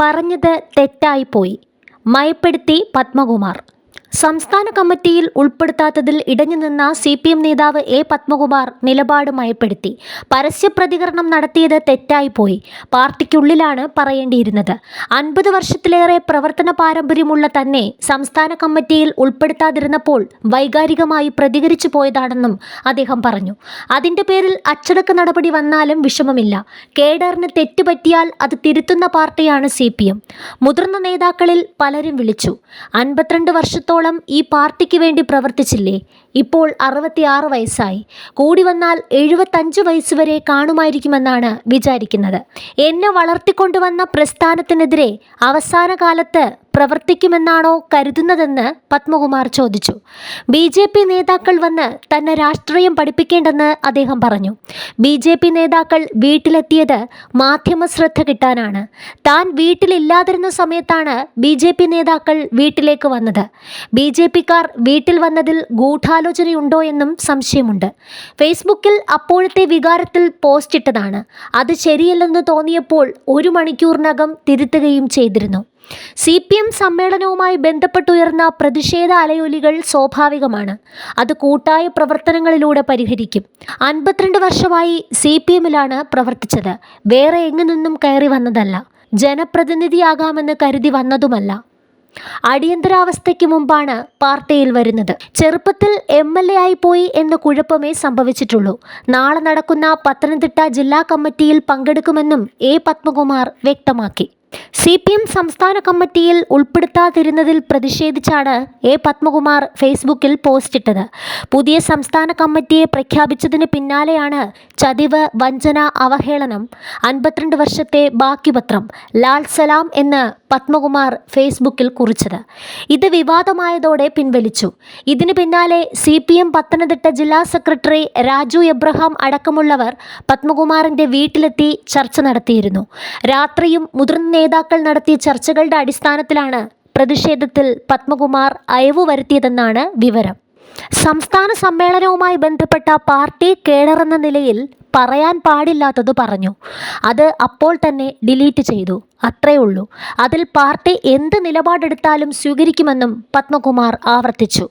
പറഞ്ഞത് തെറ്റായിപ്പോയി മയപ്പെടുത്തി പത്മകുമാർ. സംസ്ഥാന കമ്മിറ്റിയിൽ ഉൾപ്പെടുത്താത്തതിൽ ഇടഞ്ഞുനിന്ന സി പി എം നേതാവ് എ പത്മകുമാർ നിലപാട് മയപ്പെടുത്തി. പരസ്യ പ്രതികരണം നടത്തിയത് തെറ്റായിപ്പോയി പാർട്ടിക്കുള്ളിലാണ് പറയേണ്ടിയിരുന്നത്. അൻപത് വർഷത്തിലേറെ പ്രവർത്തന പാരമ്പര്യമുള്ള തന്നെ സംസ്ഥാന കമ്മിറ്റിയിൽ ഉൾപ്പെടുത്താതിരുന്നപ്പോൾ വൈകാരികമായി പ്രതികരിച്ചു പോയതാണെന്നും അദ്ദേഹം പറഞ്ഞു. അതിന്റെ പേരിൽ അച്ചടക്ക നടപടി വന്നാലും വിഷമമില്ല. കേഡറിന് തെറ്റുപറ്റിയാൽ അത് തിരുത്തുന്ന പാർട്ടിയാണ് സി മുതിർന്ന നേതാക്കളിൽ പലരും വിളിച്ചു. അൻപത്തിരണ്ട് വർഷത്തോളം ഈ പാർട്ടിക്ക് വേണ്ടി പ്രവർത്തിച്ചില്ലേ? ഇപ്പോൾ അറുപത്തിയാറ് വയസ്സായി. കൂടി വന്നാൽ എഴുപത്തഞ്ച് വയസ്സ് വരെ കാണുമായിരിക്കുമെന്നാണ് വിചാരിക്കുന്നത്. എന്നെ വളർത്തിക്കൊണ്ടുവന്ന പ്രസ്ഥാനത്തിനെതിരെ അവസാന കാലത്ത് പ്രവർത്തിക്കുമെന്നാണോ കരുതുന്നതെന്ന് പത്മകുമാർ ചോദിച്ചു. ബി ജെ പി നേതാക്കൾ വന്ന് തന്നെ രാഷ്ട്രീയം പഠിപ്പിക്കേണ്ടെന്ന് അദ്ദേഹം പറഞ്ഞു. ബി ജെ പി നേതാക്കൾ വീട്ടിലെത്തിയത് മാധ്യമ ശ്രദ്ധ കിട്ടാനാണ്. താൻ വീട്ടിലില്ലാതിരുന്ന സമയത്താണ് ബി ജെ പി നേതാക്കൾ വീട്ടിലേക്ക് വന്നത്. ബി ജെ പിക്കാർ വീട്ടിൽ വന്നതിൽ ഗൂഢാലോചനയുണ്ടോ എന്നും സംശയമുണ്ട്. ഫേസ്ബുക്കിൽ അപ്പോഴത്തെ വികാരത്തിൽ പോസ്റ്റ് ഇട്ടതാണ്. അത് ശരിയല്ലെന്ന് തോന്നിയപ്പോൾ ഒരു മണിക്കൂറിനകം തിരുത്തുകയും ചെയ്തിരുന്നു. സി പി എം സമ്മേളനവുമായി ബന്ധപ്പെട്ടുയർന്ന പ്രതിഷേധ അലയൊലികൾ സ്വാഭാവികമാണ്. അത് കൂട്ടായ പ്രവർത്തനങ്ങളിലൂടെ പരിഹരിക്കും. അൻപത്തിരണ്ട് വർഷമായി സി പി എമ്മിലാണ് പ്രവർത്തിച്ചത്. വേറെ എങ്ങു നിന്നും കയറി വന്നതല്ല. ജനപ്രതിനിധിയാകാമെന്ന് കരുതി വന്നതുമല്ല. അടിയന്തരാവസ്ഥയ്ക്ക് മുമ്പാണ് പാർട്ടിയിൽ വരുന്നത്. ചെറുപ്പത്തിൽ എം എൽ എ ആയി പോയി എന്ന കുഴപ്പമേ സംഭവിച്ചിട്ടുള്ളൂ. നാളെ നടക്കുന്ന പത്തനംതിട്ട ജില്ലാ കമ്മിറ്റിയിൽ പങ്കെടുക്കുമെന്നും എ പത്മകുമാർ വ്യക്തമാക്കി. സി പി എം സംസ്ഥാന കമ്മിറ്റിയിൽ ഉൾപ്പെടുത്താതിരുന്നതിൽ പ്രതിഷേധിച്ചാണ് എ പത്മകുമാർ ഫേസ്ബുക്കിൽ പോസ്റ്റിട്ടത് പുതിയ സംസ്ഥാന കമ്മിറ്റിയെ പ്രഖ്യാപിച്ചതിന് പിന്നാലെയാണ് ചതിവ് വഞ്ചന അവഹേളനം. അൻപത്തിരണ്ട് വർഷത്തെ ബാക്കിപത്രം ലാൽ സലാം എന്ന് പത്മകുമാർ ഫേസ്ബുക്കിൽ കുറിച്ചത്. ഇത് വിവാദമായതോടെ പിൻവലിച്ചു. ഇതിനു പിന്നാലെ സി പി എം പത്തനംതിട്ട ജില്ലാ സെക്രട്ടറി രാജു എബ്രഹാം അടക്കമുള്ളവർ പത്മകുമാറിന്റെ വീട്ടിലെത്തി ചർച്ച നടത്തിയിരുന്നു. രാത്രിയും മുതിർന്ന നേതാക്കൾ നടത്തിയ ചർച്ചകളുടെ അടിസ്ഥാനത്തിലാണ് പ്രതിഷേധത്തിൽ പത്മകുമാർ അയവ് വരുത്തിയതെന്നാണ് വിവരം. സംസ്ഥാന സമ്മേളനവുമായി ബന്ധപ്പെട്ട പാർട്ടി കേഡറെന്ന നിലയിൽ പറയാൻ പാടില്ലാത്തത് പറഞ്ഞു. അത് അപ്പോൾ തന്നെ ഡിലീറ്റ് ചെയ്തു. അത്രേ ഉള്ളൂ. അതിൽ പാർട്ടി എന്ത് നിലപാടെടുത്താലും സ്വീകരിക്കുമെന്നും പത്മകുമാർ ആവർത്തിച്ചു.